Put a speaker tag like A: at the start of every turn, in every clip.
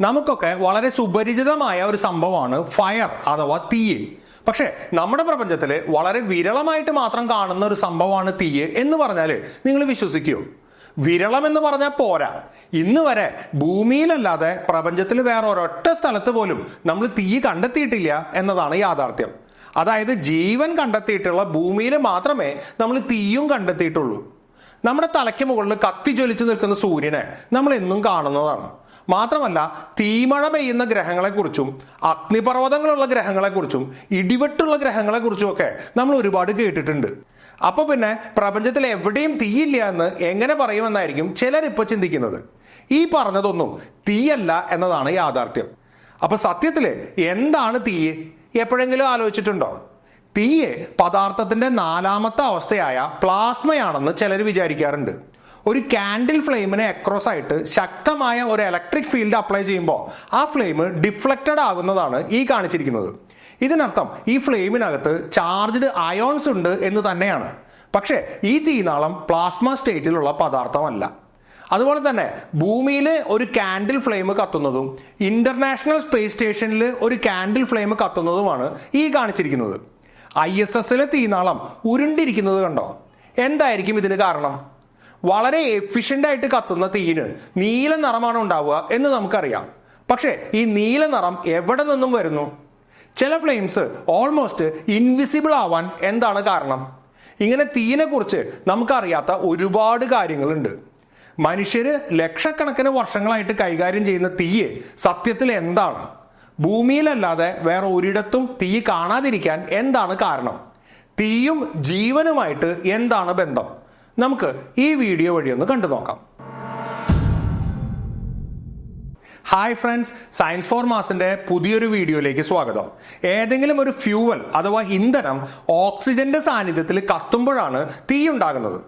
A: നമുക്കൊക്കെ വളരെ സുപരിചിതമായ ഒരു സംഭവമാണ് ഫയർ അഥവാ തീയ്. പക്ഷേ നമ്മുടെ പ്രപഞ്ചത്തിൽ വളരെ വിരളമായിട്ട് മാത്രം കാണുന്ന ഒരു സംഭവമാണ് തീയ് എന്ന് പറഞ്ഞാൽ നിങ്ങൾ വിശ്വസിക്കുമോ വിരളം എന്ന് പറഞ്ഞാൽ പോരാ. ഇന്ന് വരെ ഭൂമിയിലല്ലാതെ പ്രപഞ്ചത്തിൽ വേറെ ഒരൊറ്റ സ്ഥലത്ത് പോലും നമ്മൾ തീ കണ്ടെത്തിയിട്ടില്ല എന്നതാണ് യാഥാർത്ഥ്യം. അതായത് ജീവൻ കണ്ടെത്തിയിട്ടുള്ള ഭൂമിയിൽ മാത്രമേ നമ്മൾ തീയും കണ്ടെത്തിയിട്ടുള്ളൂ. നമ്മുടെ തലയ്ക്ക് മുകളിൽ കത്തി ജ്വലിച്ച് നിൽക്കുന്ന സൂര്യനെ നമ്മൾ എന്നും കാണുന്നതാണ്. മാത്രമല്ല തീമഴ പെയ്യുന്ന ഗ്രഹങ്ങളെക്കുറിച്ചും അഗ്നിപർവതങ്ങളുള്ള ഗ്രഹങ്ങളെക്കുറിച്ചും ഇടിവെട്ടുള്ള ഗ്രഹങ്ങളെക്കുറിച്ചും ഒക്കെ നമ്മൾ ഒരുപാട് കേട്ടിട്ടുണ്ട്. അപ്പൊ പിന്നെ പ്രപഞ്ചത്തിൽ എവിടെയും തീയില്ല എന്ന് എങ്ങനെ പറയുമെന്നായിരിക്കും ചിലരിപ്പോൾ ചിന്തിക്കുന്നത്. ഈ പറഞ്ഞതൊന്നും തീയല്ല എന്നതാണ് യാഥാർത്ഥ്യം. അപ്പൊ സത്യത്തിൽ എന്താണ് തീയ്? എപ്പോഴെങ്കിലും ആലോചിച്ചിട്ടുണ്ടോ? തീയെ പദാർത്ഥത്തിന്റെ നാലാമത്തെ അവസ്ഥയായ പ്ലാസ്മയാണെന്ന് ചിലർ വിചാരിക്കാറുണ്ട്. ഒരു കാൻഡിൽ ഫ്ലെയിമിനെ അക്രോസ് ആയിട്ട് ശക്തമായ ഒരു ഇലക്ട്രിക് ഫീൽഡ് അപ്ലൈ ചെയ്യുമ്പോൾ ആ ഫ്ലെയിം ഡിഫ്ലക്റ്റഡ് ആകുന്നതാണ് ഈ കാണിച്ചിരിക്കുന്നത്. ഇതിനർത്ഥം ഈ ഫ്ലെയിമിനകത്ത് ചാർജ്ഡ് അയോൺസ് ഉണ്ട് എന്ന് തന്നെയാണ്. പക്ഷേ ഈ തീനാളം പ്ലാസ്മ സ്റ്റേറ്റിലുള്ള പദാർത്ഥമല്ല. അതുപോലെ തന്നെ ഭൂമിയിൽ ഒരു കാൻഡിൽ ഫ്ലെയിം കത്തുന്നതും ഇന്റർനാഷണൽ സ്പേസ് സ്റ്റേഷനിൽ ഒരു കാൻഡിൽ ഫ്ലെയിം കത്തുന്നതുമാണ് ഈ കാണിച്ചിരിക്കുന്നത്. ഐ എസ് എസിലെ തീനാളം ഉരുണ്ടിരിക്കുന്നത് കണ്ടോ? എന്തായിരിക്കും ഇതിന് കാരണം? വളരെ എഫിഷ്യന്റ് ആയിട്ട് കത്തുന്ന തീയിന് നീല നിറമാണ് ഉണ്ടാവുക എന്ന് നമുക്കറിയാം. പക്ഷേ ഈ നീല നിറം എവിടെ നിന്നും വരുന്നു? ചില ഫ്ലെയിംസ് ഓൾമോസ്റ്റ് ഇൻവിസിബിൾ ആവാൻ എന്താണ് കാരണം? ഇങ്ങനെ തീയിനെ കുറിച്ച് നമുക്കറിയാത്ത ഒരുപാട് കാര്യങ്ങളുണ്ട്. മനുഷ്യർ ലക്ഷക്കണക്കിന് വർഷങ്ങളായിട്ട് കൈകാര്യം ചെയ്യുന്ന തീയെ സത്യത്തിൽ എന്താണ്? ഭൂമിയിലല്ലാതെ വേറെ ഒരിടത്തും തീ കാണാതിരിക്കാൻ എന്താണ് കാരണം? തീയും ജീവനുമായിട്ട് എന്താണ് ബന്ധം? നമുക്ക് ഈ വീഡിയോ വഴി ഒന്ന് കണ്ടു നോക്കാം. ഹായ് ഫ്രണ്ട്സ് സയൻസ് ഫോർ മാസിന്റെ പുതിയൊരു വീഡിയോയിലേക്ക് സ്വാഗതം. ഏതെങ്കിലും ഒരു ഫ്യൂവൽ അഥവാ ഇന്ധനം ഓക്സിജന്റെ സാന്നിധ്യത്തിൽ കത്തുമ്പോഴാണ് തീ ഉണ്ടാകുന്നത്.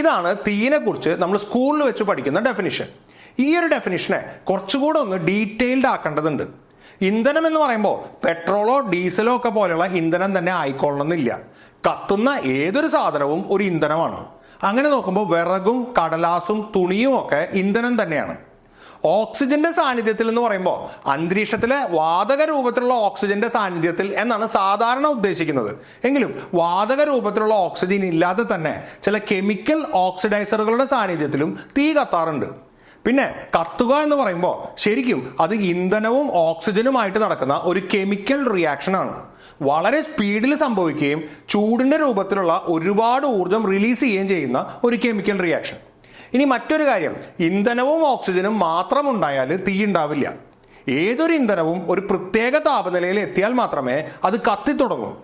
A: ഇതാണ് തീയിനെ കുറിച്ച് നമ്മൾ സ്കൂളിൽ വെച്ച് പഠിക്കുന്ന ഡെഫിനിഷൻ ഈ ഒരു ഡെഫിനിഷനെ കുറച്ചുകൂടെ ഒന്ന് ഡീറ്റെയിൽഡ് ആക്കേണ്ടതുണ്ട്. ഇന്ധനം എന്ന് പറയുമ്പോൾ പെട്രോളോ ഡീസലോ ഒക്കെ പോലെയുള്ള ഇന്ധനം തന്നെ ആയിക്കൊള്ളണമെന്നില്ല. കത്തുന്ന ഏതൊരു സാധനവും ഒരു ഇന്ധനമാണ്. അങ്ങനെ നോക്കുമ്പോൾ വിറകും കടലാസും തുണിയും ഒക്കെ ഇന്ധനം തന്നെയാണ്. ഓക്സിജന്റെ സാന്നിധ്യത്തിൽ എന്ന് പറയുമ്പോൾ അന്തരീക്ഷത്തിലെ വാതക രൂപത്തിലുള്ള ഓക്സിജന്റെ സാന്നിധ്യത്തിൽ എന്നാണ് സാധാരണ ഉദ്ദേശിക്കുന്നത്. എങ്കിലും വാതക രൂപത്തിലുള്ള ഓക്സിജൻ ഇല്ലാതെ തന്നെ ചില കെമിക്കൽ ഓക്സിഡൈസറുകളുടെ സാന്നിധ്യത്തിലും തീ കത്താറുണ്ട്. പിന്നെ കത്തുക എന്ന് പറയുമ്പോൾ ശരിക്കും അത് ഇന്ധനവും ഓക്സിജനുമായിട്ട് നടക്കുന്ന ഒരു കെമിക്കൽ റിയാക്ഷൻ ആണ് വളരെ സ്പീഡിൽ സംഭവിക്കുകയും ചൂടിന്റെ രൂപത്തിലുള്ള ഒരുപാട് ഊർജം റിലീസ് ചെയ്യുകയും ചെയ്യുന്ന ഒരു കെമിക്കൽ റിയാക്ഷൻ ഇനി മറ്റൊരു കാര്യം ഇന്ധനവും ഓക്സിജനും മാത്രം ഉണ്ടായാൽ തീ ഉണ്ടാവില്ല. ഏതൊരു ഇന്ധനവും ഒരു പ്രത്യേക താപനിലയിൽ എത്തിയാൽ മാത്രമേ അത് കത്തിത്തുടങ്ങൂ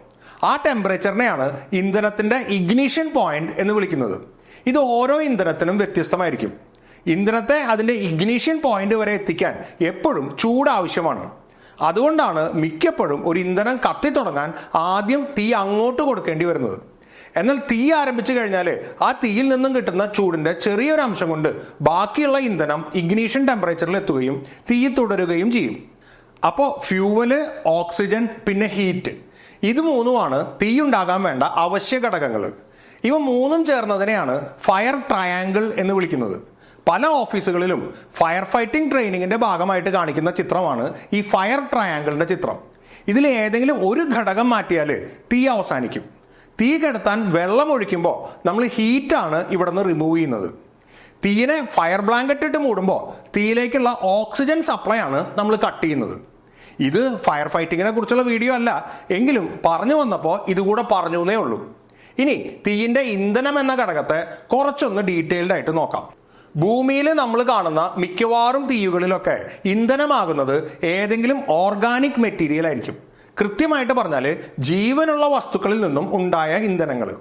A: ആ ടെമ്പറേച്ചറിനെയാണ് ഇന്ധനത്തിന്റെ ഇഗ്നീഷൻ പോയിന്റ് എന്ന് വിളിക്കുന്നത്. ഇത് ഓരോ ഇന്ധനത്തിനും വ്യത്യസ്തമായിരിക്കും. ഇന്ധനത്തെ അതിന്റെ ഇഗ്നീഷ്യൻ പോയിന്റ് വരെ എത്തിക്കാൻ എപ്പോഴും ചൂട് ആവശ്യമാണ് അതുകൊണ്ടാണ് മിക്കപ്പോഴും ഒരു ഇന്ധനം കത്തിത്തുടങ്ങാൻ ആദ്യം തീ അങ്ങോട്ട് കൊടുക്കേണ്ടി വരുന്നത്. എന്നാൽ തീ ആരംഭിച്ചു കഴിഞ്ഞാൽ ആ തീയിൽ നിന്നും കിട്ടുന്ന ചൂടിന്റെ ചെറിയൊരു അംശം കൊണ്ട് ബാക്കിയുള്ള ഇന്ധനം ഇഗ്നീഷൻ ടെമ്പറേച്ചറിൽ എത്തുകയും തീ തുടരുകയും ചെയ്യും. അപ്പോൾ ഫ്യൂവൽ ഓക്സിജൻ പിന്നെ ഹീറ്റ്. ഇത് മൂന്നുമാണ് തീ ഉണ്ടാകാൻ വേണ്ട അവശ്യ ഘടകങ്ങൾ ഇവ മൂന്നും ചേർന്നതിനെയാണ് ഫയർ ട്രയാങ്കിൾ എന്ന് വിളിക്കുന്നത്. പല ഓഫീസുകളിലും ഫയർ ഫൈറ്റിംഗ് ട്രെയിനിങ്ങിന്റെ ഭാഗമായിട്ട് കാണിക്കുന്ന ചിത്രമാണ് ഈ ഫയർ ട്രയാങ്കിളിന്റെ ചിത്രം. ഇതിൽ ഏതെങ്കിലും ഒരു ഘടകം മാറ്റിയാൽ തീ അവസാനിക്കും. തീ കെടുത്താൻ വെള്ളം ഒഴിക്കുമ്പോൾ നമ്മൾ ഹീറ്റാണ് ഇവിടെ നിന്ന് റിമൂവ് ചെയ്യുന്നത്. തീയിനെ ഫയർ ബ്ലാങ്കറ്റ് ഇട്ട് മൂടുമ്പോൾ തീയിലേക്കുള്ള ഓക്സിജൻ സപ്ലൈ ആണ് നമ്മൾ കട്ട് ചെയ്യുന്നത്. ഇത് ഫയർ ഫൈറ്റിങ്ങിനെ കുറിച്ചുള്ള വീഡിയോ അല്ല. എങ്കിലും പറഞ്ഞു വന്നപ്പോൾ ഇതുകൂടെ പറഞ്ഞു എന്നേ ഉള്ളൂ. ഇനി തീയിന്റെ ഇന്ധനം എന്ന ഘടകത്തെ കുറച്ചൊന്ന് ഡീറ്റെയിൽഡ് ആയിട്ട് നോക്കാം. ഭൂമിയിൽ നമ്മൾ കാണുന്ന മിക്കവാറും തീയുകളിലൊക്കെ ഇന്ധനമാകുന്നത് ഏതെങ്കിലും ഓർഗാനിക് മെറ്റീരിയൽ ആയിരിക്കും. കൃത്യമായിട്ട് പറഞ്ഞാൽ ജീവനുള്ള വസ്തുക്കളിൽ നിന്നും ഉണ്ടായ ഇന്ധനങ്ങൾ.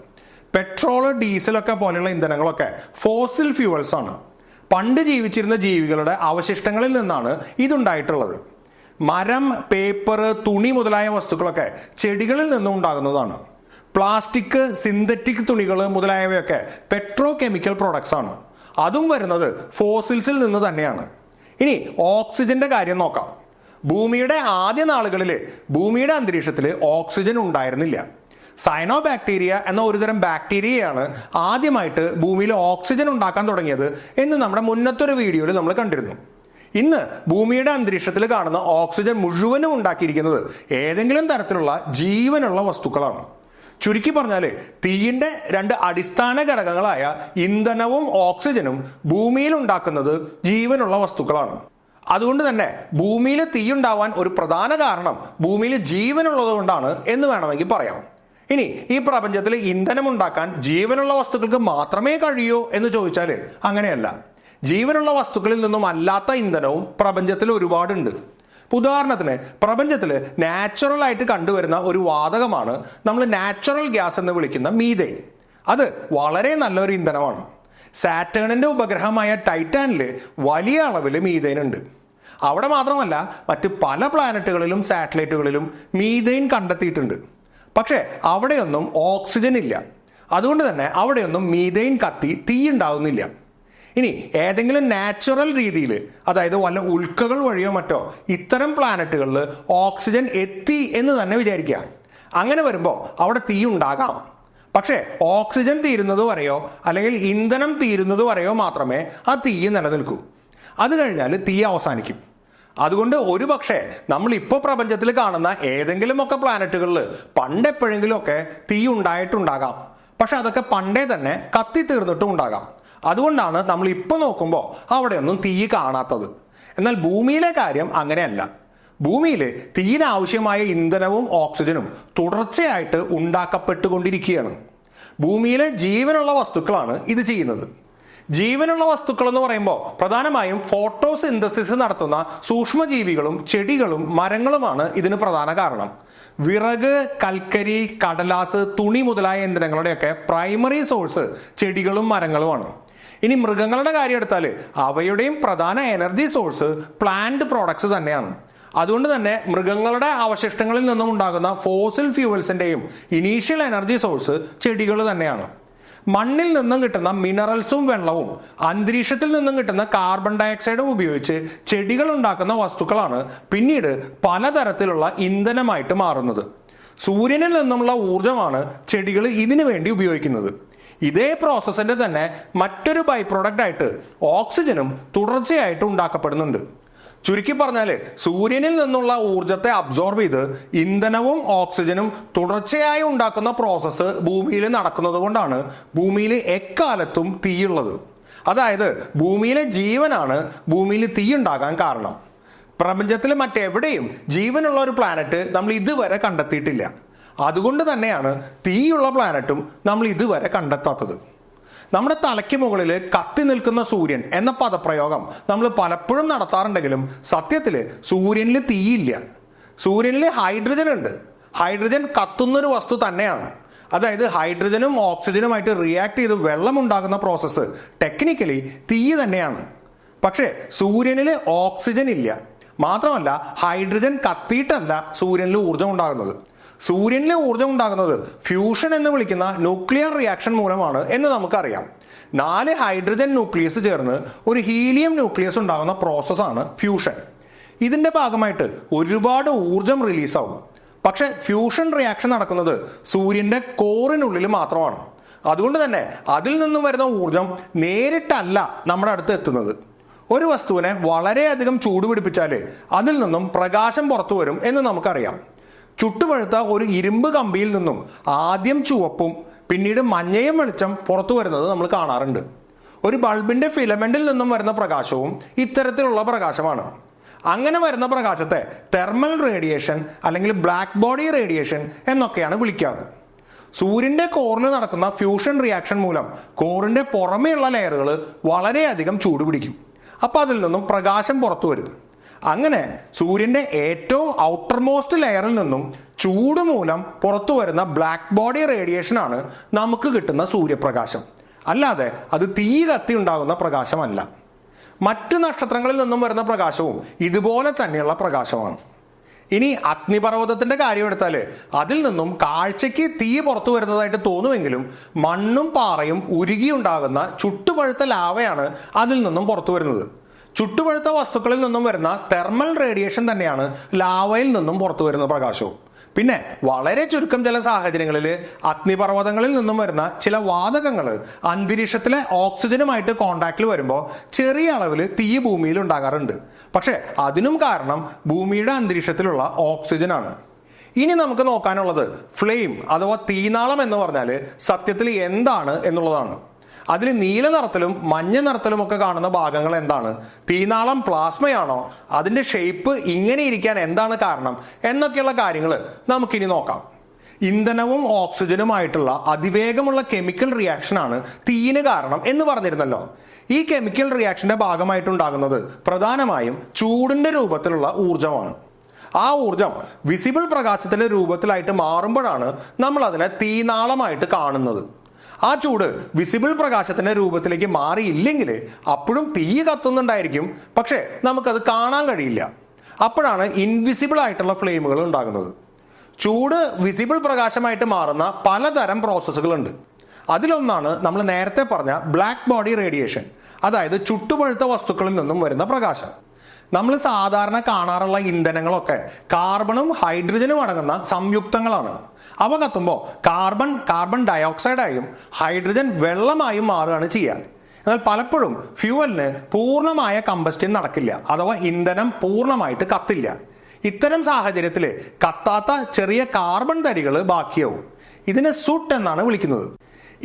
A: പെട്രോൾ ഡീസലൊക്കെ പോലെയുള്ള ഇന്ധനങ്ങളൊക്കെ ഫോസിൽ ഫ്യൂവൽസ് ആണ്. പണ്ട് ജീവിച്ചിരുന്ന ജീവികളുടെ അവശിഷ്ടങ്ങളിൽ നിന്നാണ് ഇതുണ്ടായിട്ടുള്ളത്. മരം പേപ്പർ തുണി മുതലായ വസ്തുക്കളൊക്കെ ചെടികളിൽ നിന്നും ഉണ്ടാകുന്നതാണ്. പ്ലാസ്റ്റിക് സിന്തറ്റിക് തുണികൾ മുതലായവയൊക്കെ പെട്രോ കെമിക്കൽ പ്രോഡക്ട്സ് ആണ്. അതും വരുന്നത് ഫോസിൽസിൽ നിന്ന് തന്നെയാണ്. ഇനി ഓക്സിജന്റെ കാര്യം നോക്കാം. ഭൂമിയുടെ ആദ്യ നാളുകളിൽ ഭൂമിയുടെ അന്തരീക്ഷത്തിൽ ഓക്സിജൻ ഉണ്ടായിരുന്നില്ല. സൈനോ ബാക്ടീരിയ എന്ന ഒരുതരം ബാക്ടീരിയയാണ് ആദ്യമായിട്ട് ഭൂമിയിൽ ഓക്സിജൻ ഉണ്ടാക്കാൻ തുടങ്ങിയത് എന്ന് നമ്മുടെ മുന്നത്തൊരു വീഡിയോയിൽ നമ്മൾ കണ്ടിരുന്നു. ഇന്ന് ഭൂമിയുടെ അന്തരീക്ഷത്തിൽ കാണുന്ന ഓക്സിജൻ മുഴുവനും ഉണ്ടാക്കിയിരിക്കുന്നത് ഏതെങ്കിലും തരത്തിലുള്ള ജീവനുള്ള വസ്തുക്കളാണ്. ചുരുക്കി പറഞ്ഞാൽ തീയിന്റെ രണ്ട് അടിസ്ഥാന ഘടകങ്ങളായ ഇന്ധനവും ഓക്സിജനും ഭൂമിയിൽ ഉണ്ടാക്കുന്നത് ജീവനുള്ള വസ്തുക്കളാണ്. അതുകൊണ്ട് തന്നെ ഭൂമിയിൽ തീയുണ്ടാവാൻ ഒരു പ്രധാന കാരണം ഭൂമിയിൽ ജീവനുള്ളത് കൊണ്ടാണ് എന്ന് വേണമെങ്കിൽ പറയാം. ഇനി ഈ പ്രപഞ്ചത്തിൽ ഇന്ധനം ഉണ്ടാക്കാൻ ജീവനുള്ള വസ്തുക്കൾക്ക് മാത്രമേ കഴിയൂ എന്ന് ചോദിച്ചാൽ അങ്ങനെയല്ല. ജീവനുള്ള വസ്തുക്കളിൽ നിന്നും അല്ലാത്ത ഇന്ധനവും പ്രപഞ്ചത്തിൽ ഒരുപാടുണ്ട്. ഉദാഹരണത്തിന് പ്രപഞ്ചത്തിൽ നാച്ചുറൽ ആയിട്ട് കണ്ടുവരുന്ന ഒരു വാതകമാണ് നമ്മൾ നാച്ചുറൽ ഗ്യാസ് എന്ന് വിളിക്കുന്ന മീതെ അത് വളരെ നല്ലൊരു ഇന്ധനമാണ്. സാറ്റേണിന്റെ ഉപഗ്രഹമായ ടൈറ്റാനിൽ വലിയ അളവിൽ മീതൈൻ ഉണ്ട്. അവിടെ മാത്രമല്ല മറ്റ് പല പ്ലാനറ്റുകളിലും സാറ്റലൈറ്റുകളിലും മീതൈൻ കണ്ടെത്തിയിട്ടുണ്ട്. പക്ഷേ അവിടെയൊന്നും ഓക്സിജൻ ഇല്ല. അതുകൊണ്ട് തന്നെ അവിടെയൊന്നും മീതൈൻ കത്തി തീ ഉണ്ടാവുന്നില്ല. ഇനി ഏതെങ്കിലും നാച്ചുറൽ രീതിയിൽ അതായത് വല്ല ഉൽക്കകൾ വഴിയോ മറ്റോ ഇത്തരം പ്ലാനറ്റുകളിൽ ഓക്സിജൻ എത്തി എന്ന് തന്നെ വിചാരിക്കുക. അങ്ങനെ വരുമ്പോൾ അവിടെ തീ ഉണ്ടാകാം. പക്ഷേ ഓക്സിജൻ തീരുന്നത് വരെയോ അല്ലെങ്കിൽ ഇന്ധനം തീരുന്നത് വരെയോ മാത്രമേ ആ തീ നിലനിൽക്കൂ. അത് കഴിഞ്ഞാൽ തീ അവസാനിക്കും. അതുകൊണ്ട് ഒരു പക്ഷേ നമ്മൾ ഇപ്പോൾ പ്രപഞ്ചത്തിൽ കാണുന്ന ഏതെങ്കിലുമൊക്കെ പ്ലാനറ്റുകളിൽ പണ്ടെപ്പോഴെങ്കിലുമൊക്കെ തീ ഉണ്ടായിട്ടുണ്ടാകാം. പക്ഷെ അതൊക്കെ പണ്ടേ തന്നെ കത്തി തീർന്നിട്ടും ഉണ്ടാകാം. അതുകൊണ്ടാണ് നമ്മൾ ഇപ്പോൾ നോക്കുമ്പോൾ അവിടെയൊന്നും തീ കാണാത്തത്. എന്നാൽ ഭൂമിയിലെ കാര്യം അങ്ങനെയല്ല. ഭൂമിയിൽ തീയിന് ആവശ്യമായ ഇന്ധനവും ഓക്സിജനും തുടർച്ചയായിട്ട് ഉണ്ടാക്കപ്പെട്ടുകൊണ്ടിരിക്കുകയാണ്. ഭൂമിയിലെ ജീവനുള്ള വസ്തുക്കളാണ് ഇത് ചെയ്യുന്നത്. ജീവനുള്ള വസ്തുക്കൾ എന്ന് പറയുമ്പോൾ പ്രധാനമായും ഫോട്ടോസിന്തസിസ് നടത്തുന്ന സൂക്ഷ്മജീവികളും ചെടികളും മരങ്ങളുമാണ് ഇതിന് പ്രധാന കാരണം. വിറക് കൽക്കരി കടലാസ് തുണി മുതലായ ഇന്ധനങ്ങളുടെയൊക്കെ പ്രൈമറി സോഴ്സ് ചെടികളും മരങ്ങളുമാണ്. ഇനി മൃഗങ്ങളുടെ കാര്യം എടുത്താൽ അവയുടെയും പ്രധാന എനർജി സോഴ്സ് പ്ലാന്റ് പ്രോഡക്ട്സ് തന്നെയാണ്. അതുകൊണ്ട് തന്നെ മൃഗങ്ങളുടെ അവശിഷ്ടങ്ങളിൽ നിന്നും ഉണ്ടാകുന്ന ഫോസിൽ ഫ്യൂവൽസിന്റെയും ഇനീഷ്യൽ എനർജി സോഴ്സ് ചെടികൾ തന്നെയാണ്. മണ്ണിൽ നിന്നും കിട്ടുന്ന മിനറൽസും വെള്ളവും അന്തരീക്ഷത്തിൽ നിന്നും കിട്ടുന്ന കാർബൺ ഡയോക്സൈഡും ഉപയോഗിച്ച് ചെടികൾ ഉണ്ടാക്കുന്ന വസ്തുക്കളാണ് പിന്നീട് പലതരത്തിലുള്ള ഇന്ധനമായിട്ട് മാറുന്നത്. സൂര്യനിൽ നിന്നുള്ള ഊർജമാണ് ചെടികൾ ഇതിനു വേണ്ടി ഉപയോഗിക്കുന്നത്. ഇതേ പ്രോസസ്സിന്റെ തന്നെ മറ്റൊരു ബൈ പ്രോഡക്റ്റ് ആയിട്ട് ഓക്സിജനും തുടർച്ചയായിട്ട് ഉണ്ടാക്കപ്പെടുന്നുണ്ട്. ചുരുക്കി പറഞ്ഞാൽ സൂര്യനിൽ നിന്നുള്ള ഊർജത്തെ അബ്സോർബ് ചെയ്ത് ഇന്ധനവും ഓക്സിജനും തുടർച്ചയായി ഉണ്ടാക്കുന്ന പ്രോസസ്സ് ഭൂമിയിൽ നടക്കുന്നത് കൊണ്ടാണ് ഭൂമിയിൽ എക്കാലത്തും തീയുള്ളത്. അതായത് ഭൂമിയിലെ ജീവനാണ് ഭൂമിയിൽ തീ ഉണ്ടാകാൻ കാരണം. പ്രപഞ്ചത്തിൽ മറ്റെവിടെയും ജീവനുള്ള ഒരു പ്ലാനറ്റ് നമ്മൾ ഇതുവരെ കണ്ടെത്തിയിട്ടില്ല. അതുകൊണ്ട് തന്നെയാണ് തീയുള്ള പ്ലാനറ്റും നമ്മൾ ഇതുവരെ കണ്ടെത്താത്തത്. നമ്മുടെ തലയ്ക്ക് മുകളിൽ കത്തി നിൽക്കുന്ന സൂര്യൻ എന്ന പദപ്രയോഗം നമ്മൾ പലപ്പോഴും നടത്താറുണ്ടെങ്കിലും സത്യത്തിൽ സൂര്യനിൽ തീയില്ല. സൂര്യനിൽ ഹൈഡ്രജൻ ഉണ്ട്. ഹൈഡ്രജൻ കത്തുന്നൊരു വസ്തു തന്നെയാണ്. അതായത് ഹൈഡ്രജനും ഓക്സിജനുമായിട്ട് റിയാക്ട് ചെയ്ത് വെള്ളം ഉണ്ടാകുന്ന പ്രോസസ്സ് ടെക്നിക്കലി തീ തന്നെയാണ്. പക്ഷേ സൂര്യനിൽ ഓക്സിജൻ ഇല്ല. മാത്രമല്ല ഹൈഡ്രജൻ കത്തിയിട്ടല്ല സൂര്യനിൽ ഊർജം ഉണ്ടാകുന്നത്. സൂര്യനിലെ ഊർജം ഉണ്ടാകുന്നത് ഫ്യൂഷൻ എന്ന് വിളിക്കുന്ന ന്യൂക്ലിയർ റിയാക്ഷൻ മൂലമാണ് എന്ന് നമുക്കറിയാം. നാല് ഹൈഡ്രജൻ ന്യൂക്ലിയസ് ചേർന്ന് ഒരു ഹീലിയം ന്യൂക്ലിയസ് ഉണ്ടാകുന്ന പ്രോസസ്സാണ് ഫ്യൂഷൻ ഇതിന്റെ ഭാഗമായിട്ട് ഒരുപാട് ഊർജം റിലീസാവും പക്ഷെ ഫ്യൂഷൻ റിയാക്ഷൻ നടക്കുന്നത് സൂര്യന്റെ കോറിനുള്ളിൽ മാത്രമാണ്. അതുകൊണ്ട് തന്നെ അതിൽ നിന്നും വരുന്ന ഊർജം നേരിട്ടല്ല നമ്മുടെ അടുത്ത് എത്തുന്നത്. ഒരു വസ്തുവിനെ വളരെയധികം ചൂട് പിടിപ്പിച്ചാൽ അതിൽ നിന്നും പ്രകാശം പുറത്തു വരും എന്ന് നമുക്കറിയാം. ചുട്ടുപഴുത്ത ഒരു ഇരുമ്പ് കമ്പിയിൽ നിന്നും ആദ്യം ചുവപ്പും പിന്നീട് മഞ്ഞയും വെളിച്ചം പുറത്തു വരുന്നത് നമ്മൾ കാണാറുണ്ട്. ഒരു ബൾബിന്റെ ഫിലമെന്റിൽ നിന്നും വരുന്ന പ്രകാശവും ഇത്തരത്തിലുള്ള പ്രകാശമാണ്. അങ്ങനെ വരുന്ന പ്രകാശത്തെ തെർമൽ റേഡിയേഷൻ അല്ലെങ്കിൽ ബ്ലാക്ക് ബോഡി റേഡിയേഷൻ എന്നൊക്കെയാണ് വിളിക്കാറ്. സൂര്യന്റെ കോറിൽ നടക്കുന്ന ഫ്യൂഷൻ റിയാക്ഷൻ മൂലം കോറിന്റെ പുറമേയുള്ള ലെയറുകൾ വളരെയധികം ചൂടുപിടിക്കും അപ്പോൾ അപ്പൊ അതിൽ നിന്നും പ്രകാശം പുറത്തു വരും. അങ്ങനെ സൂര്യന്റെ ഏറ്റവും ഔട്ടർമോസ്റ്റ് ലെയറിൽ നിന്നും ചൂട് മൂലം പുറത്തു വരുന്ന ബ്ലാക്ക് ബോഡി റേഡിയേഷൻ ആണ് നമുക്ക് കിട്ടുന്ന സൂര്യപ്രകാശം. അല്ലാതെ അത് തീ കത്തി ഉണ്ടാകുന്ന പ്രകാശമല്ല. മറ്റു നക്ഷത്രങ്ങളിൽ നിന്നും വരുന്ന പ്രകാശവും ഇതുപോലെ തന്നെയുള്ള പ്രകാശമാണ്. ഇനി അഗ്നിപർവതത്തിന്റെ കാര്യം എടുത്താൽ അതിൽ നിന്നും കാഴ്ചയ്ക്ക് തീ പുറത്തു വരുന്നതായിട്ട് തോന്നുമെങ്കിലും മണ്ണും പാറയും ഉരുകിയുണ്ടാകുന്ന ചുട്ടുപഴുത്ത ലാവയാണ് അതിൽ നിന്നും പുറത്തു വരുന്നത്. ചുട്ടുപഴുത്ത വസ്തുക്കളിൽ നിന്നും വരുന്ന തെർമൽ റേഡിയേഷൻ തന്നെയാണ് ലാവയിൽ നിന്നും പുറത്തു വരുന്ന പ്രകാശവും. പിന്നെ വളരെ ചുരുക്കം ചില സാഹചര്യങ്ങളിൽ അഗ്നിപർവതങ്ങളിൽ നിന്നും വരുന്ന ചില വാതകങ്ങൾ അന്തരീക്ഷത്തിലെ ഓക്സിജനുമായിട്ട് കോണ്ടാക്റ്റിൽ വരുമ്പോൾ ചെറിയ അളവിൽ തീ ഭൂമിയിൽ ഉണ്ടാകാറുണ്ട്. പക്ഷേ അതിനും കാരണം ഭൂമിയുടെ അന്തരീക്ഷത്തിലുള്ള ഓക്സിജനാണ്. ഇനി നമുക്ക് നോക്കാനുള്ളത് ഫ്ലെയിം അഥവാ തീനാളം എന്ന് പറഞ്ഞാൽ സത്യത്തിൽ എന്താണ് എന്നുള്ളതാണ്. അതിൽ നീല നിറത്തിലും മഞ്ഞ നിറത്തിലും ഒക്കെ കാണുന്ന ഭാഗങ്ങൾ എന്താണ്? തീനാളം പ്ലാസ്മയാണോ? അതിന്റെ ഷേപ്പ് ഇങ്ങനെ ഇരിക്കാൻ എന്താണ് കാരണം? എന്നൊക്കെയുള്ള കാര്യങ്ങൾ നമുക്കിനി നോക്കാം. ഇന്ധനവും ഓക്സിജനുമായിട്ടുള്ള അതിവേഗമുള്ള കെമിക്കൽ റിയാക്ഷനാണ് തീന് കാരണം എന്ന് പറഞ്ഞിരുന്നല്ലോ. ഈ കെമിക്കൽ റിയാക്ഷന്റെ ഭാഗമായിട്ടുണ്ടാകുന്നത് പ്രധാനമായും ചൂടിന്റെ രൂപത്തിലുള്ള ഊർജമാണ് ആ ഊർജം വിസിബിൾ പ്രകാശത്തിന്റെ രൂപത്തിലായിട്ട് മാറുമ്പോഴാണ് നമ്മൾ അതിനെ തീനാളമായിട്ട് കാണുന്നത്. ആ ചൂട് വിസിബിൾ പ്രകാശത്തിന്റെ രൂപത്തിലേക്ക് മാറിയില്ലെങ്കിൽ അപ്പോഴും തീ കത്തുന്നുണ്ടായിരിക്കും. പക്ഷേ നമുക്കത് കാണാൻ കഴിയില്ല. അപ്പോഴാണ് ഇൻവിസിബിൾ ആയിട്ടുള്ള ഫ്ലെയിമുകൾ ഉണ്ടാകുന്നത്. ചൂട് വിസിബിൾ പ്രകാശമായിട്ട് മാറുന്ന പലതരം പ്രോസസ്സുകളുണ്ട് അതിലൊന്നാണ് നമ്മൾ നേരത്തെ പറഞ്ഞ ബ്ലാക്ക് ബോഡി റേഡിയേഷൻ അതായത് ചുട്ടുപഴുത്ത വസ്തുക്കളിൽ നിന്നും വരുന്ന പ്രകാശം. നമ്മൾ സാധാരണ കാണാറുള്ള ഇന്ധനങ്ങളൊക്കെ കാർബണും ഹൈഡ്രജനും അടങ്ങുന്ന സംയുക്തങ്ങളാണ്. അവ കത്തുമ്പോൾ കാർബൺ കാർബൺ ഡയോക്സൈഡായും ഹൈഡ്രജൻ വെള്ളമായും മാറുകയാണ് ചെയ്യുക എന്നാൽ പലപ്പോഴും ഫ്യൂവലിന് പൂർണമായ കമ്പസ്റ്റിൻ നടക്കില്ല. അഥവാ ഇന്ധനം പൂർണമായിട്ട് കത്തില്ല. ഇത്തരം സാഹചര്യത്തിൽ കത്താത്ത ചെറിയ കാർബൺ തരികൾ ബാക്കിയാവും. ഇതിനെ സുട്ട് എന്നാണ് വിളിക്കുന്നത്.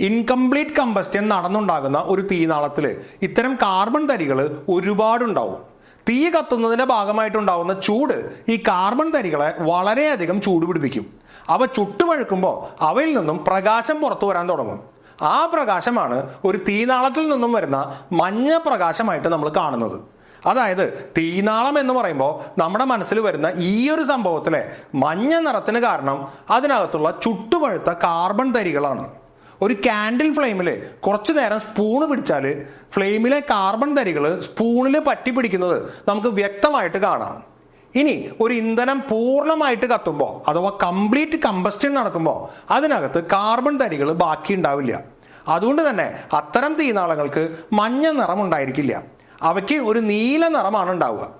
A: ഇൻകംപ്ലീറ്റ് കമ്പസ്റ്റിൻ നടന്നുണ്ടാകുന്ന ഒരു തീനാളത്തിൽ ഇത്തരം കാർബൺ തരികൾ ഒരുപാടുണ്ടാവും. തീ കത്തുന്നതിന്റെ ഭാഗമായിട്ടുണ്ടാവുന്ന ചൂട് ഈ കാർബൺ തരികളെ വളരെയധികം ചൂട് പിടിപ്പിക്കും. അവ ചുട്ടുപഴുക്കുമ്പോൾ അവയിൽ നിന്നും പ്രകാശം പുറത്തു വരാൻ തുടങ്ങും. ആ പ്രകാശമാണ് ഒരു തീനാളത്തിൽ നിന്നും വരുന്ന മഞ്ഞ പ്രകാശമായിട്ട് നമ്മൾ കാണുന്നത്. അതായത് തീനാളം എന്ന് പറയുമ്പോൾ നമ്മുടെ മനസ്സിൽ വരുന്ന ഈ ഒരു സംഭവത്തിലെ മഞ്ഞ നിറത്തിന് കാരണം അതിനകത്തുള്ള ചുട്ടുപഴുത്ത കാർബൺ തരികളാണ്. ഒരു കാൻഡിൽ ഫ്ലെയിമിൽ കുറച്ചു നേരം സ്പൂണ് പിടിച്ചാൽ ഫ്ലെയിമിലെ കാർബൺ തരികൾ സ്പൂണിൽ പറ്റി പിടിക്കുന്നത് നമുക്ക് വ്യക്തമായിട്ട് കാണാം. ഇനി ഒരു ഇന്ധനം പൂർണമായിട്ട് കത്തുമ്പോൾ അഥവാ കംപ്ലീറ്റ് കമ്പസ്റ്റൻ നടക്കുമ്പോൾ അതിനകത്ത് കാർബൺ തരികൾ ബാക്കി ഉണ്ടാവില്ല. അതുകൊണ്ട് തന്നെ അത്തരം തീനാളങ്ങൾക്ക് മഞ്ഞ നിറം ഉണ്ടായിരിക്കില്ല. അവയ്ക്ക് ഒരു നീല നിറമാണ് ഉണ്ടാവുക.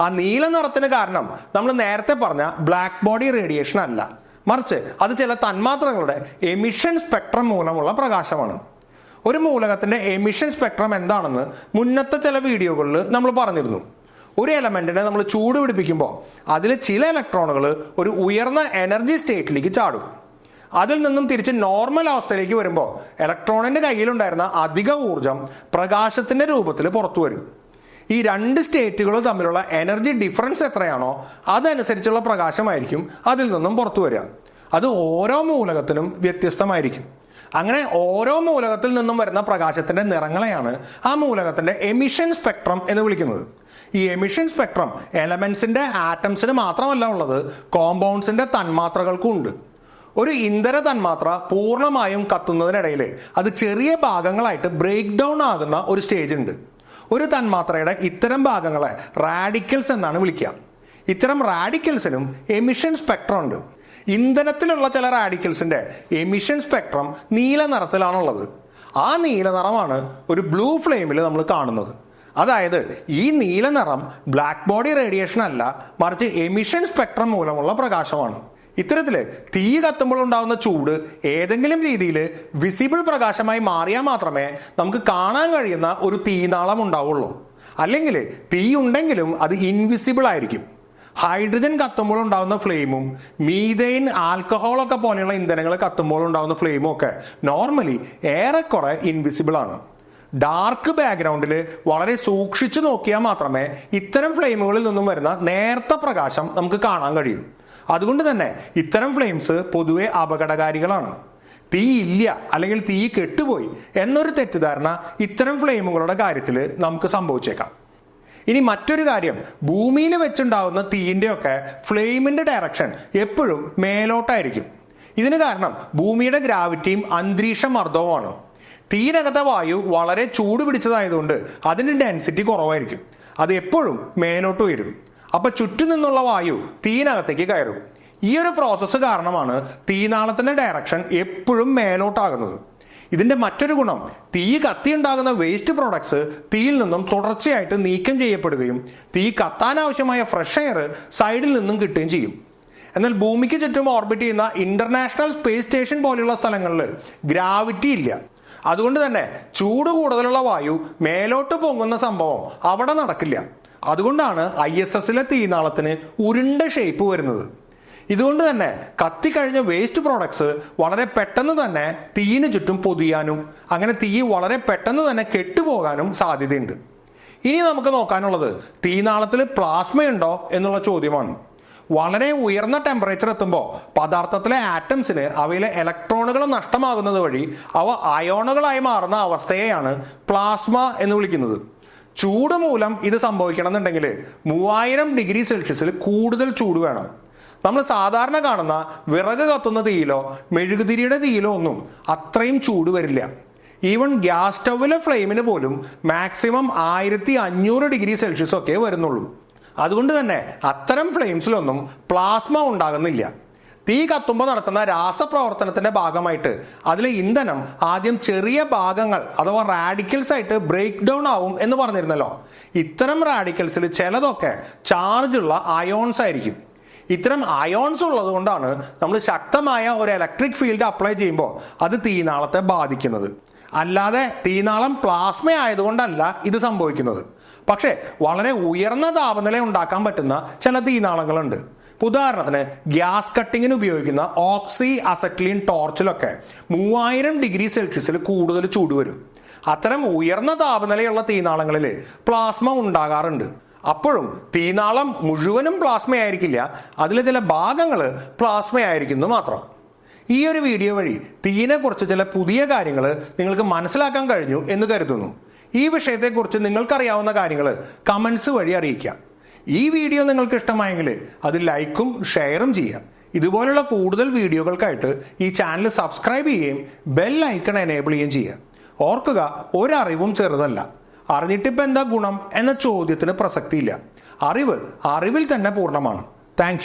A: ആ നീല നിറത്തിന് കാരണം നമ്മൾ നേരത്തെ പറഞ്ഞ ബ്ലാക്ക് ബോഡി റേഡിയേഷൻ അല്ല. മറിച്ച് അത് ചില തന്മാത്രകളുടെ എമിഷൻ സ്പെക്ട്രം മൂലമുള്ള പ്രകാശമാണ്. ഒരു മൂലകത്തിന്റെ എമിഷൻ സ്പെക്ട്രം എന്താണെന്ന് മുന്നത്തെ ചില വീഡിയോകളിൽ നമ്മൾ പറഞ്ഞിരുന്നു. ഒരു എലമെന്റിനെ നമ്മൾ ചൂട് പിടിപ്പിക്കുമ്പോൾ അതിൽ ചില ഇലക്ട്രോണുകൾ ഒരു ഉയർന്ന എനർജി സ്റ്റേറ്റിലേക്ക് ചാടും. അതിൽ നിന്നും തിരിച്ച് നോർമൽ അവസ്ഥയിലേക്ക് വരുമ്പോൾ ഇലക്ട്രോണിന്റെ കയ്യിലുണ്ടായിരുന്ന അധിക ഊർജം പ്രകാശത്തിന്റെ രൂപത്തിൽ പുറത്തു വരും. ഈ രണ്ട് സ്റ്റേറ്റുകളും തമ്മിലുള്ള എനർജി ഡിഫറൻസ് എത്രയാണോ അതനുസരിച്ചുള്ള പ്രകാശമായിരിക്കും അതിൽ നിന്നും പുറത്തു വരിക. അത് ഓരോ മൂലകത്തിനും വ്യത്യസ്തമായിരിക്കും. അങ്ങനെ ഓരോ മൂലകത്തിൽ നിന്നും വരുന്ന പ്രകാശത്തിന്റെ നിറങ്ങളെയാണ് ആ മൂലകത്തിന്റെ എമിഷൻ സ്പെക്ട്രം എന്ന് വിളിക്കുന്നത്. ഈ എമിഷൻ സ്പെക്ട്രം എലമെന്റ്സിന്റെ ആറ്റംസിന് മാത്രമല്ല ഉള്ളത് കോമ്പൗണ്ട്സിന്റെ തന്മാത്രകൾക്കും ഉണ്ട്. ഒരു ഇന്ധന തന്മാത്ര പൂർണമായും കത്തുന്നതിനിടയിൽ അത് ചെറിയ ഭാഗങ്ങളായിട്ട് ബ്രേക്ക് ഡൗൺ ആകുന്ന ഒരു സ്റ്റേജ് ഉണ്ട്. ഒരു തന്മാത്രയുടെ ഇത്തരം ഭാഗങ്ങളെ റാഡിക്കൽസ് എന്നാണ് വിളിക്കുക. ഇത്തരം റാഡിക്കൽസിനും എമിഷൻ സ്പെക്ട്രം ഉണ്ട്. ഇന്ധനത്തിലുള്ള ചില റാഡിക്കൽസിന്റെ എമിഷൻ സ്പെക്ട്രം നീല നിറത്തിലാണുള്ളത്. ആ നീല നിറമാണ് ഒരു ബ്ലൂ ഫ്ലെയിമിൽ നമ്മൾ കാണുന്നത്. അതായത് ഈ നീല നിറം ബ്ലാക്ക് ബോഡി റേഡിയേഷൻ അല്ല മറിച്ച് എമിഷൻ സ്പെക്ട്രം മൂലമുള്ള പ്രകാശമാണ്. ഇത്തരത്തിൽ തീ കത്തുമ്പോൾ ഉണ്ടാകുന്ന ചൂട് ഏതെങ്കിലും രീതിയിൽ വിസിബിൾ പ്രകാശമായി മാറിയാൽ മാത്രമേ നമുക്ക് കാണാൻ കഴിയുന്ന ഒരു തീനാളം ഉണ്ടാവുള്ളൂ. അല്ലെങ്കിൽ തീ ഉണ്ടെങ്കിലും അത് ഇൻവിസിബിൾ ആയിരിക്കും. ഹൈഡ്രജൻ കത്തുമ്പോൾ ഉണ്ടാകുന്ന ഫ്ലെയിമും മീതെയിൻ ആൽക്കഹോൾ ഒക്കെ പോലെയുള്ള ഇന്ധനങ്ങൾ കത്തുമ്പോൾ ഉണ്ടാകുന്ന ഫ്ലെയിമും ഒക്കെ നോർമലി ഏറെക്കുറെ ഇൻവിസിബിൾ ആണ്. ഡാർക്ക് ബാക്ക്ഗ്രൗണ്ടിൽ വളരെ സൂക്ഷിച്ചു നോക്കിയാൽ മാത്രമേ ഇത്തരം ഫ്ലെയിമുകളിൽ നിന്നും വരുന്ന നേർത്ത പ്രകാശം നമുക്ക് കാണാൻ കഴിയൂ. അതുകൊണ്ട് തന്നെ ഇത്തരം ഫ്ലെയിംസ് പൊതുവെ അപകടകാരികളാണ്. തീ ഇല്ല അല്ലെങ്കിൽ തീ കെട്ടുപോയി എന്നൊരു തെറ്റിദ്ധാരണ ഇത്തരം ഫ്ലെയിമുകളുടെ കാര്യത്തിൽ നമുക്ക് സംഭവിച്ചേക്കാം. ഇനി മറ്റൊരു കാര്യം ഭൂമിയിൽ വെച്ചുണ്ടാവുന്ന തീയിന്റെയൊക്കെ ഒക്കെ ഫ്ലെയിമിന്റെ ഡയറക്ഷൻ എപ്പോഴും മേലോട്ടായിരിക്കും. ഇതിന് കാരണം ഭൂമിയുടെ ഗ്രാവിറ്റിയും അന്തരീക്ഷ മർദ്ദവുമാണ് തീരകത്തെ വായു വളരെ ചൂട് പിടിച്ചതായതുകൊണ്ട് അതിന്റെ ഡെൻസിറ്റി കുറവായിരിക്കും. അത് എപ്പോഴും മേലോട്ട് വരും അപ്പൊ ചുറ്റും നിന്നുള്ള വായു തീനകത്തേക്ക് കയറും. ഈ ഒരു പ്രോസസ്സ് കാരണമാണ് തീനാളത്തിന്റെ ഡയറക്ഷൻ എപ്പോഴും മേലോട്ടാകുന്നത്. ഇതിന്റെ മറ്റൊരു ഗുണം തീ കത്തി ഉണ്ടാകുന്ന വേസ്റ്റ് പ്രോഡക്ട്സ് തീയിൽ നിന്നും തുടർച്ചയായിട്ട് നീക്കം ചെയ്യപ്പെടുകയും തീ കത്താനാവശ്യമായ ഫ്രഷ് എയർ സൈഡിൽ നിന്നും കിട്ടുകയും ചെയ്യും. എന്നാൽ ഭൂമിക്ക് ചുറ്റും ഓർബിറ്റ് ചെയ്യുന്ന ഇന്റർനാഷണൽ സ്പേസ് സ്റ്റേഷൻ പോലെയുള്ള സ്ഥലങ്ങളിൽ ഗ്രാവിറ്റി ഇല്ല. അതുകൊണ്ട് തന്നെ ചൂട് കൂടുതലുള്ള വായു മേലോട്ട് പൊങ്ങുന്ന സംഭവം അവിടെ നടക്കില്ല. അതുകൊണ്ടാണ് ഐ എസ് എസിലെ തീനാളത്തിന് ഉരുണ്ട ഷേപ്പ് വരുന്നത്. ഇതുകൊണ്ട് തന്നെ കത്തിക്കഴിഞ്ഞ വേസ്റ്റ് പ്രോഡക്ട്സ് വളരെ പെട്ടെന്ന് തന്നെ തീയിന് ചുറ്റും പൊതിയാനും അങ്ങനെ തീ വളരെ പെട്ടെന്ന് തന്നെ കെട്ടുപോകാനും സാധ്യതയുണ്ട്. ഇനി നമുക്ക് നോക്കാനുള്ളത് തീനാളത്തിൽ പ്ലാസ്മയുണ്ടോ എന്നുള്ള ചോദ്യമാണ്. വളരെ ഉയർന്ന ടെമ്പറേച്ചർ എത്തുമ്പോൾ പദാർത്ഥത്തിലെ ആറ്റംസിന് അവയിലെ ഇലക്ട്രോണുകൾ നഷ്ടമാകുന്നത് വഴി അവ അയോണുകളായി മാറുന്ന അവസ്ഥയെയാണ് പ്ലാസ്മ എന്ന് വിളിക്കുന്നത്. ചൂട് മൂലം ഇത് സംഭവിക്കണം എന്നുണ്ടെങ്കിൽ മൂവായിരം ഡിഗ്രി സെൽഷ്യസിൽ കൂടുതൽ ചൂട് വേണം. നമ്മൾ സാധാരണ കാണുന്ന വിറക് കത്തുന്ന തീയിലോ മെഴുകുതിരിയുടെ തീയിലോ ഒന്നും അത്രയും ചൂട് വരില്ല. ഈവൺ ഗ്യാസ് സ്റ്റൗവിലെ ഫ്ലെയിമിന് പോലും മാക്സിമം ആയിരത്തി അഞ്ഞൂറ് ഡിഗ്രി സെൽഷ്യസ് ഒക്കെ വരുന്നുള്ളൂ. അതുകൊണ്ട് തന്നെ അത്തരം ഫ്ലെയിംസിലൊന്നും പ്ലാസ്മ ഉണ്ടാകുന്നില്ല. തീ കത്തുമ്പോൾ നടത്തുന്ന രാസപ്രവർത്തനത്തിന്റെ ഭാഗമായിട്ട് അതിലെ ഇന്ധനം ആദ്യം ചെറിയ ഭാഗങ്ങൾ അഥവാ റാഡിക്കൽസ് ആയിട്ട് ബ്രേക്ക് ഡൗൺ ആവും എന്ന് പറഞ്ഞിരുന്നല്ലോ. ഇത്തരം റാഡിക്കൽസിൽ ചിലതൊക്കെ ചാർജ് ഉള്ള അയോൺസ് ആയിരിക്കും. ഇത്തരം അയോൺസ് ഉള്ളത് കൊണ്ടാണ് നമ്മൾ ശക്തമായ ഒരു ഇലക്ട്രിക് ഫീൽഡ് അപ്ലൈ ചെയ്യുമ്പോൾ അത് തീനാളത്തെ ബാധിക്കുന്നത്. അല്ലാതെ തീനാളം പ്ലാസ്മ ആയതുകൊണ്ടല്ല ഇത് സംഭവിക്കുന്നത്. പക്ഷേ വളരെ ഉയർന്ന താപനില ഉണ്ടാക്കാൻ പറ്റുന്ന ചില തീനാളങ്ങളുണ്ട്. ഉദാഹരണത്തിന് ഗ്യാസ് കട്ടിങ്ങിന് ഉപയോഗിക്കുന്ന ഓക്സി അസക്ലീൻ ടോർച്ചിലൊക്കെ മൂവായിരം ഡിഗ്രി സെൽഷ്യസിൽ കൂടുതൽ ചൂട് വരും. അത്തരം ഉയർന്ന താപനിലയുള്ള തീനാളങ്ങളിൽ പ്ലാസ്മ ഉണ്ടാകാറുണ്ട്. അപ്പോഴും തീനാളം മുഴുവനും പ്ലാസ്മ ആയിരിക്കില്ല അതിലെ ചില ഭാഗങ്ങൾ പ്ലാസ്മയായിരിക്കുന്നു മാത്രം. ഈ ഒരു വീഡിയോ വഴി തീനെക്കുറിച്ച് ചില പുതിയ കാര്യങ്ങൾ നിങ്ങൾക്ക് മനസ്സിലാക്കാൻ കഴിഞ്ഞു എന്ന് കരുതുന്നു. ഈ വിഷയത്തെക്കുറിച്ച് നിങ്ങൾക്കറിയാവുന്ന കാര്യങ്ങൾ കമൻസ് വഴി അറിയിക്കാം. ഈ വീഡിയോ നിങ്ങൾക്ക് ഇഷ്ടമായെങ്കിൽ അത് ലൈക്കും ഷെയറും ചെയ്യാം ഇതുപോലുള്ള കൂടുതൽ വീഡിയോകൾക്കായിട്ട് ഈ ചാനൽ സബ്സ്ക്രൈബ് ചെയ്യുകയും ബെൽ ഐക്കൺ എനേബിൾ ചെയ്യുകയും ചെയ്യുക. ഓർക്കുക ഒരറിവും ചെറുതല്ല. അറിഞ്ഞിട്ടിപ്പോൾ എന്താ ഗുണം എന്ന ചോദ്യത്തിന് പ്രസക്തിയില്ല. അറിവ് അറിവിൽ തന്നെ പൂർണമാണ്. താങ്ക്